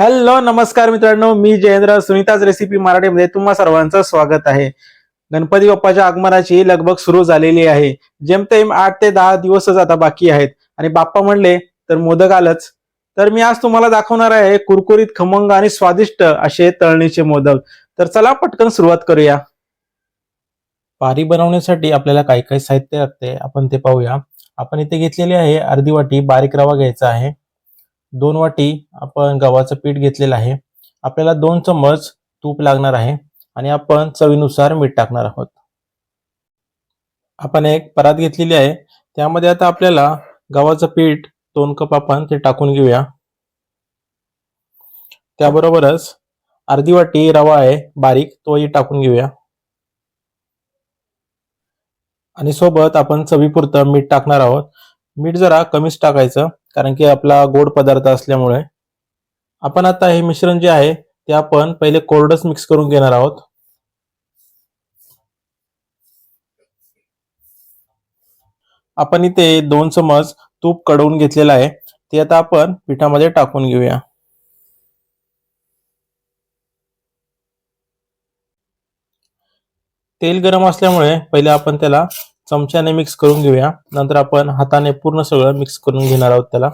Hello नमस्कार मित्रांनो मी Jayendra सुनीताच recipe मराठीमध्ये तुम्हा सर्वांचं स्वागत आहे. गणपती बाप्पाच्या आगमनाची लगबग सुरू झालेली आहे. जेमतेम आठ ते दहा दिवसच आता बाकी आहेत. आणि बाप्पा म्हणले तर मोदक आलंच. तर मी आज तुम्हाला दाखवणार आहे कुरकुरीत खमंग आणि स्वादिष्ट असे तळणीचे मोदक. तर चला पटकन सुरुवात करूया. पारी बनवण्यासाठी आपल्याला काही काही साहित्य लागते. आपण ते पाहूया. आपण इथे घेतलेली आहे अर्धी वाटी बारीक रवा घ्यायचा आहे. दोन वाटी आपण गव्हाचं पीठ घेतलेलं आहे. आपल्याला दोन चम्मच तूप लागणार आहे आणि आपण चवीनुसार मीठ टाकणार आहोत. आपण एक परात घेतलेली आहे. त्यामध्ये आता आपल्याला गव्हाचं पीठ दोन कप आपण ते टाकून घेऊया. त्याबरोबरच अर्धी वाटी रवा आहे बारीक तोही टाकून घेऊया. आणि सोबत आपण चवीपुरतं मीठ टाकणार आहोत. मीठ जरा कमीच टाकायचं कारण की आपला गोड पदार्थ असल्यामुळे. आपण आता हे मिश्रण जे आहे ते आपण पहिले कोरडच मिक्स करून घेणार आहोत. आपण इथे दोन चमच तूप कडवून घेतलेलं आहे ते आता आपण पिठामध्ये टाकून घेऊया. तेल गरम असल्यामुळे पहिले आपण त्याला चमच्याने मिक्स करून घेऊया. नंतर आपण हाताने पूर्ण सगळं मिक्स करून घेणार आहोत त्याला.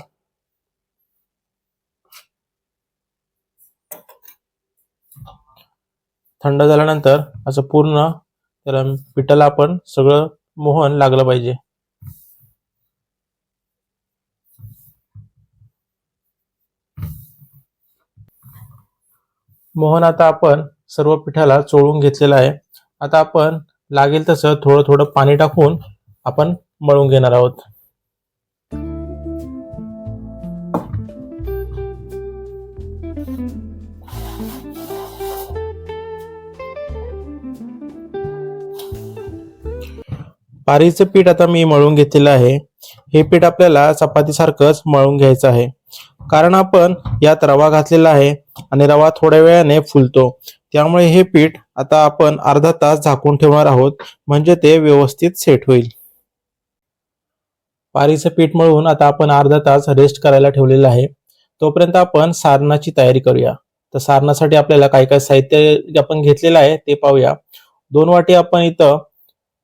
थंड झाल्यानंतर असं पूर्ण त्याला पिठाला आपण सगळं मोहन लागलं पाहिजे. मोहन आता आपण सर्व पिठाला चोळून घेतलेलं आहे. आता आपण लागेल तसं थोडं थोडं पाणी टाकून आपण मळून घेणार आहोत. पारीचं पीठ आता मी मळून घेतलेलं आहे. हे पीठ आपल्याला चपातीसारखंच मळून घ्यायचं आहे. कारण आपण यात रवा घातलेला आहे आणि रवा थोड्या वेळाने फुलतो. त्यामुळे हे पीठ आता आपण अर्धा तास झाकून ठेवणार आहोत. म्हणजे ते व्यवस्थित सेट होईल. पारीचं पीठ मळून आता आपण अर्धा तास रेस्ट करायला ठेवलेलं आहे. तोपर्यंत आपण सारणाची तयारी करूया. तर सारणासाठी आपल्याला काय काय साहित्य आपण घेतलेलं आहे ते पाहूया. दोन वाटी आपण इथं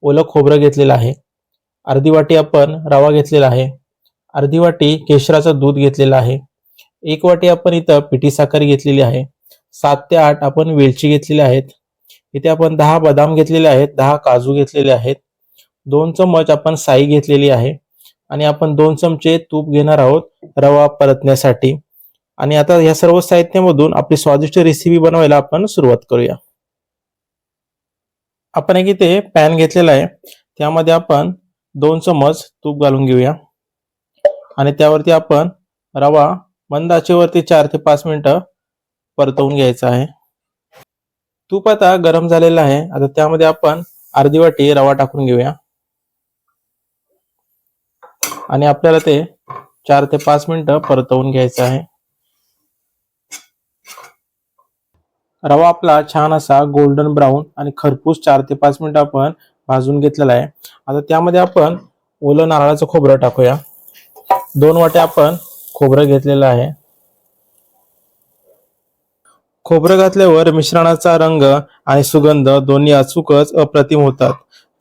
ओलं खोबरं घेतलेलं आहे. अर्धी वाटी आपण रवा घेतलेला आहे. अर्धी वाटी केशराचं दूध घेतलेलं आहे. एक वाटी आपण इथं पिठी साखर घेतलेली आहे. सात ते आठ आपण वेलची घेतलेली आहेत. इथे आपण दहा बदाम घेतलेले आहेत दहा काजू घेतलेले आहेत. दोन चमच आपण साई घेतलेली आहे. आणि आपण दोन चमचे तूप घेणार आहोत रवा परतण्यासाठी. आणि आता या सर्व साहित्यामधून आपली स्वादिष्ट रेसिपी बनवायला आपण सुरुवात करूया. आपण एक इथे पॅन घेतलेला आहे. त्यामध्ये आपण दोन चमच तूप घालून घेऊया. आणि त्यावरती आपण रवा मंदाचेवरती चार ते पाच मिनिटं परतवून घ्यायचा आहे. तूप आता गरम झालेलं आहे. आता त्यामध्ये आपण अर्धी वाटी रवा टाकून घेऊया. आणि आपल्याला ते चार ते पाच मिनिटं परतवून घ्यायचं आहे. रवा आपला छान असा गोल्डन ब्राऊन आणि खरपूस चार ते पाच मिनिटं आपण भाजून घेतलेला आहे. आता त्यामध्ये आपण ओलं नारळाचं खोबरं टाकूया. दोन वाटे आपण खोबरं घेतलेलं आहे. खोबरं घातल्यावर मिश्रणाचा रंग आणि सुगंध दोन्ही अचूकच अप्रतिम होतात.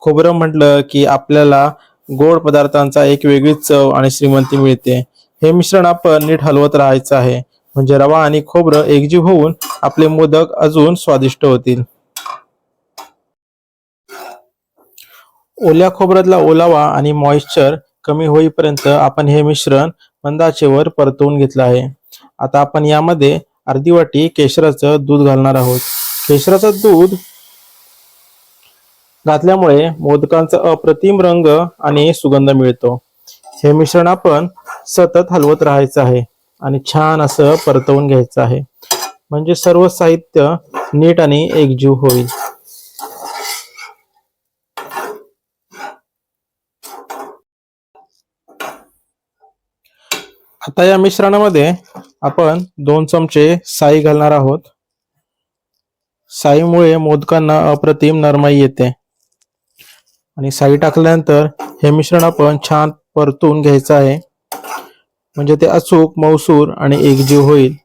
खोबरं म्हटलं की आपल्याला गोड पदार्थांचा एक वेगळीच चव आणि श्रीमंती मिळते. हे मिश्रण आपण नीट हलवत राहायचं आहे. म्हणजे रवा आणि खोबरं एकजीव होऊन आपले मोदक अजून स्वादिष्ट होतील. ओल्या खोबऱ्यातला ओलावा आणि मॉइश्चर कमी होईपर्यंत आपण हे मिश्रण मंदाचेवर परतवून घेतलं आहे. आता आपण यामध्ये अर्धी वाटी केशराचं दूध घालणार आहोत. केशराचं दूध घातल्यामुळे मोदकांचा अप्रतिम रंग आणि सुगंध मिळतो. हे मिश्रण आपण सतत हलवत राहायचं आहे आणि छान असं परतवून घ्यायचं आहे. म्हणजे सर्व साहित्य नीट आणि एकजीव होईल. आता या मिश्रणामध्ये आपण दोन चमचे साई घालणार आहोत. साईमुळे मोदकांना अप्रतिम नरमाई येते. आणि साई टाकल्यानंतर हे मिश्रण आपण छान परतून घ्यायचं आहे. म्हणजे ते अचूक मौसूर आणि एकजीव होईल.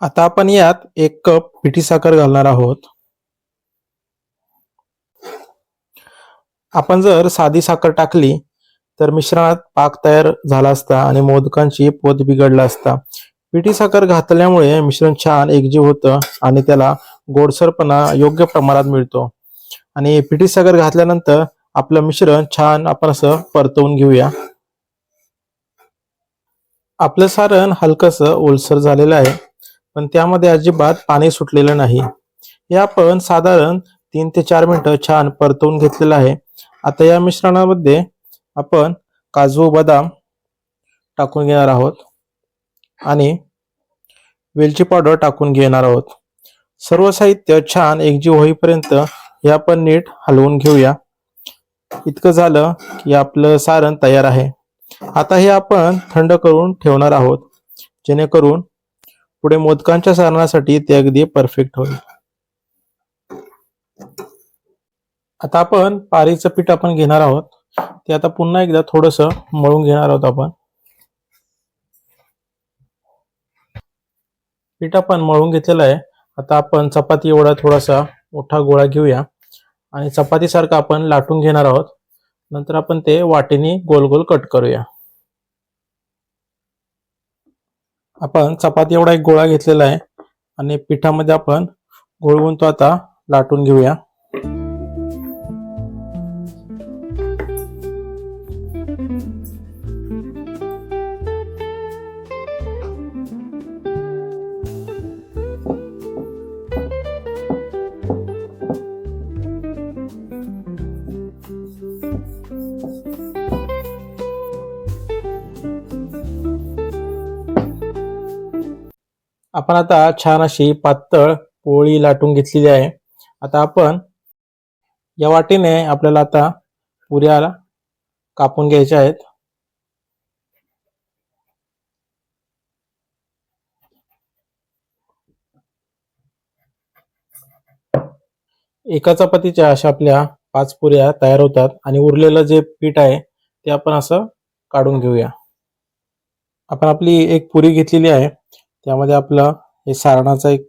आता आपण यात एक कप पिठी साखर घालणार आहोत. आपण जर साधी साखर टाकली तर मिश्रणात पाक तयार झाला असता आणि मोदकांची पोत बिघडला असता. पिठी साखर घातल्यामुळे मिश्रण छान एकजीव होतं आणि त्याला गोडसरपणा योग्य प्रमाणात मिळतो. आणि पिठी साखर घातल्यानंतर आपलं मिश्रण छान आपण असं परतवून घेऊया. आपलं सारण हलकस ओलसर झालेलं आहे पण त्यामध्ये अजिबात पाणी सुटलेलं नाही. हे आपण साधारण तीन ते चार मिनिटं छान परतवून घेतलेलं आहे. आता या मिश्रणामध्ये आपण काजू बदाम टाकून घेणार आहोत आणि वेलची पावडर टाकून घेणार आहोत. सर्व साहित्य छान एकजीव होईपर्यंत हे आपण नीट हलवून घेऊया. इतकं झालं की आपलं सारण तयार आहे. आता हे आपण थंड करून ठेवणार आहोत जेणेकरून पुढे मोदकांच्या सारणासाठी ते अगदी परफेक्ट होईल. आता आपण पारीचं पीठ आपण घेणार आहोत. ते आता पुन्हा एकदा थोडस मळून घेणार आहोत आपण. पीठ आपण मळून घेतलेलं आहे. आता आपण चपाती एवढा थोडासा मोठा गोळा घेऊया. आणि चपातीसारखं आपण लाटून घेणार आहोत. नंतर आपण ते वाटीने गोल गोल कट करूया. आपण चपाती एवढा एक गोळा घेतलेला आहे. आणि पिठामध्ये आपण गोळवून तो आता लाटून घेऊया. आपण आता छान अशी पातळ पोळी लाटून घेतलेली आहे. आता आपण या वाटेने आपल्याला आता पुऱ्या कापून घ्यायच्या आहेत. एका चपातीच्या अशा आपल्या पाच पुऱ्या तयार होतात आणि उरलेलं जे पीठ आहे ते आपण असं काढून घेऊया. आपण आपली एक पुरी घेतलेली आहे. त्यामध्ये आपलं हे सारणाचा एक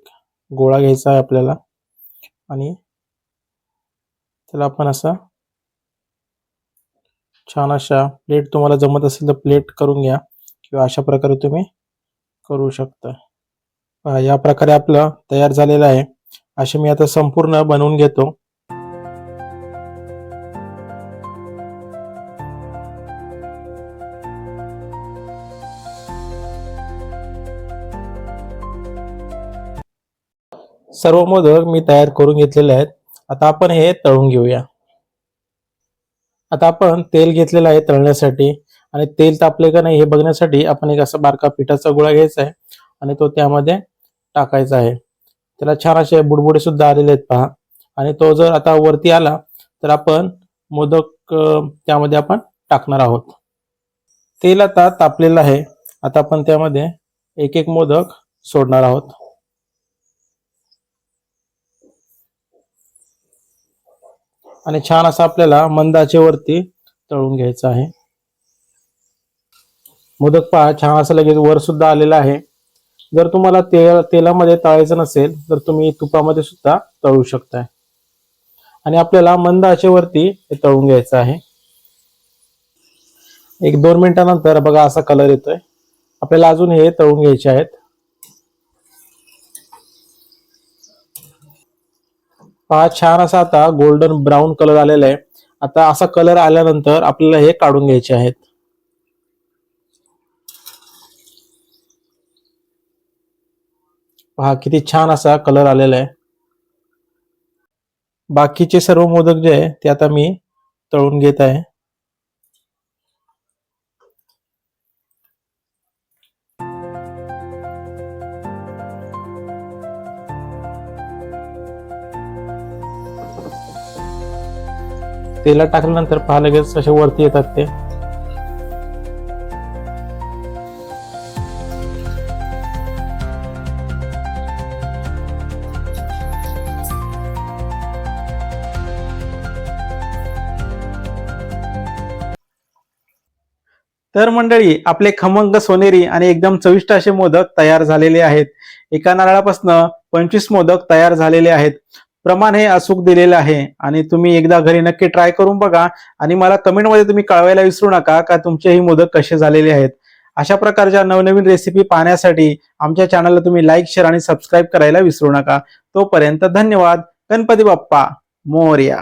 गोळा घ्यायचा आहे आपल्याला. आणि त्याला आपण असा छान अशा प्लेट तुम्हाला जमत असेल तर प्लेट करून घ्या किंवा अशा प्रकारे तुम्ही करू शकता. या प्रकारे आपलं तयार झालेलं आहे. असे मी आता संपूर्ण बनवून घेतो. सर्व मोदक मी तयार करून घेतलेले आहेत. आता आपण हे तळून घेऊया. आता आपण तेल घेतलेलं आहे तळण्यासाठी. आणि तेल तापले का नाही हे बघण्यासाठी आपण एक असा बारका पिठाचा गोळा घ्यायचा आहे. आणि तो त्यामध्ये टाकायचा आहे. त्याला छान असे बुडबुडे सुद्धा आलेले आहेत पहा. आणि तो जर आता वरती आला तर आपण मोदक त्यामध्ये आपण टाकणार आहोत. तेल आता तापलेलं आहे. आता आपण त्यामध्ये एक एक मोदक सोडणार आहोत. आणि छान असं आपल्याला मंदाचे वरती तळून घ्यायचं आहे. मोदक पहा छान असं लगेच वर सुद्धा आलेला आहे. जर तुम्हाला तेल तेलामध्ये तळायचं नसेल तर तुम्ही तुपामध्ये सुद्धा तळू शकताय. आणि आपल्याला मंद आचेवरती हे तळून घ्यायचं आहे. एक दोन मिनिटानंतर बघा असा कलर येतोय. आपल्याला अजून हे तळून घ्यायचे आहेत. पहा छान असा आता गोल्डन ब्राऊन कलर आलेला आहे. आता असा कलर आल्यानंतर आपल्याला हे काढून घ्यायचे आहेत. पहा किती छान असा कलर आलेला आहे. बाकीचे सर्व मोदक जे आहे ते आता मी तळून घेत आहे. तेला टाकल्यानंतर पहा लगेच असे वरती येतात ते. तर मंडळी आपले खमंग सोनेरी आणि एकदम चविष्ट असे मोदक तयार झालेले आहेत. एका नारळापासून पंचवीस मोदक तयार झालेले आहेत. प्रमाण हे अचूक दिलेलं आहे आणि तुम्ही एकदा घरी नक्की ट्राय करून बघा. आणि मला कमेंटमध्ये तुम्ही कळवायला विसरू नका का तुमचे ही मोदक कसे झालेले आहेत. अशा प्रकारच्या नवनवीन रेसिपी पाहण्यासाठी आमच्या चॅनलला तुम्ही लाईक शेअर आणि सबस्क्राईब करायला विसरू नका. तोपर्यंत धन्यवाद. गणपती बाप्पा मोर्या.